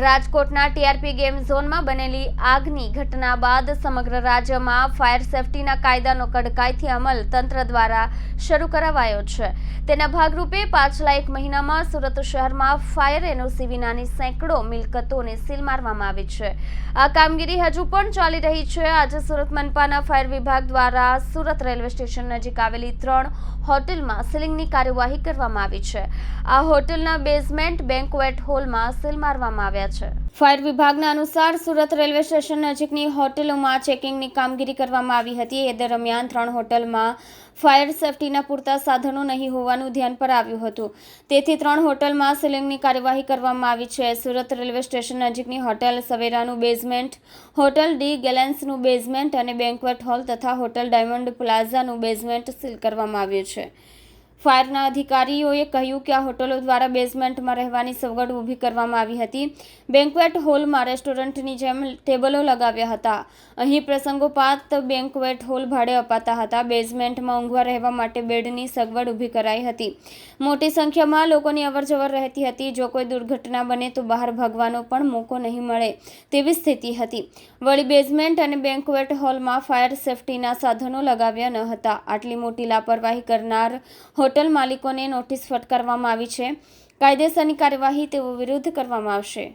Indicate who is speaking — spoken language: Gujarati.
Speaker 1: રાજકોટના ટીઆરપી ગેમ ઝોનમાં બનેલી આગની ઘટના બાદ સમગ્ર રાજ્યમાં ફાયર સેફટીના કાયદાનો કડકાઈથી અમલ તંત્ર દ્વારા શરૂ કરાવાયો છે. તેના ભાગરૂપે પાછલા એક મહિનામાં સુરત શહેરમાં ફાયર એનઓસી વિનાની સેંકડો મિલકતોને સીલ મારવામાં આવી છે. આ કામગીરી હજુ પણ ચાલી રહી છે. આજે સુરત મનપાના ફાયર વિભાગ દ્વારા સુરત રેલવે સ્ટેશન નજીક આવેલી ત્રણ હોટેલમાં સીલિંગની કાર્યવાહી કરવામાં આવી છે. આ હોટેલના બેઝમેન્ટ બેન્કવેટ હોલમાં સીલ મારવામાં આવ્યા છે. ફાયર વિભાગના અનુસાર સુરત રેલવે સ્ટેશન નજીકની હોટેલોમાં ચેકિંગની કામગીરી કરવામાં આવી હતી. એ દરમિયાન ત્રણ હોટલમાં ફાયર સેફટીના પૂરતા સાધનો નહીં હોવાનું ધ્યાન પર આવ્યું હતું. તેથી ત્રણ હોટલમાં સીલિંગની કાર્યવાહી કરવામાં આવી છે. સુરત રેલવે સ્ટેશન નજીકની હોટેલ સવેરાનું બેઝમેન્ટ, હોટલ ડી ગેલેન્સનું બેઝમેન્ટ અને બેન્કવેટ હોલ તથા હોટલ ડાયમંડ પ્લાઝાનું બેઝમેન્ટ સીલ કરવામાં આવ્યું છે. ફાયરના અધિકારીઓએ કહ્યું કે આ હોટલો દ્વારા બેઝમેન્ટમાં રહેવાની સગવડ ઊભી કરવામાં આવી હતી. બેન્કવેટ હોલમાં રેસ્ટોરન્ટની જેમ ટેબલો લગાવ્યા હતા. અહીં પ્રસંગોપાત બેન્કવેટ હોલ ભાડે અપાતા હતા. બેઝમેન્ટમાં ઊંઘવા રહેવા માટે બેડની સગવડ ઊભી કરાઈ હતી. મોટી સંખ્યામાં લોકોની અવરજવર રહેતી હતી. જો કોઈ દુર્ઘટના બને તો બહાર ભાગવાનો પણ મોકો નહીં મળે તેવી સ્થિતિ હતી. વળી બેઝમેન્ટ અને બેન્કવેટ હોલમાં ફાયર સેફટીના સાધનો લગાવ્યા ન હતા. આટલી મોટી લાપરવાહી કરનાર હોટલ માલિકોને નોટિસ ફટકારવામાં આવી છે. કાયદેસરની કાર્યવાહી તેઓ વિરુદ્ધ કરવામાં આવશે.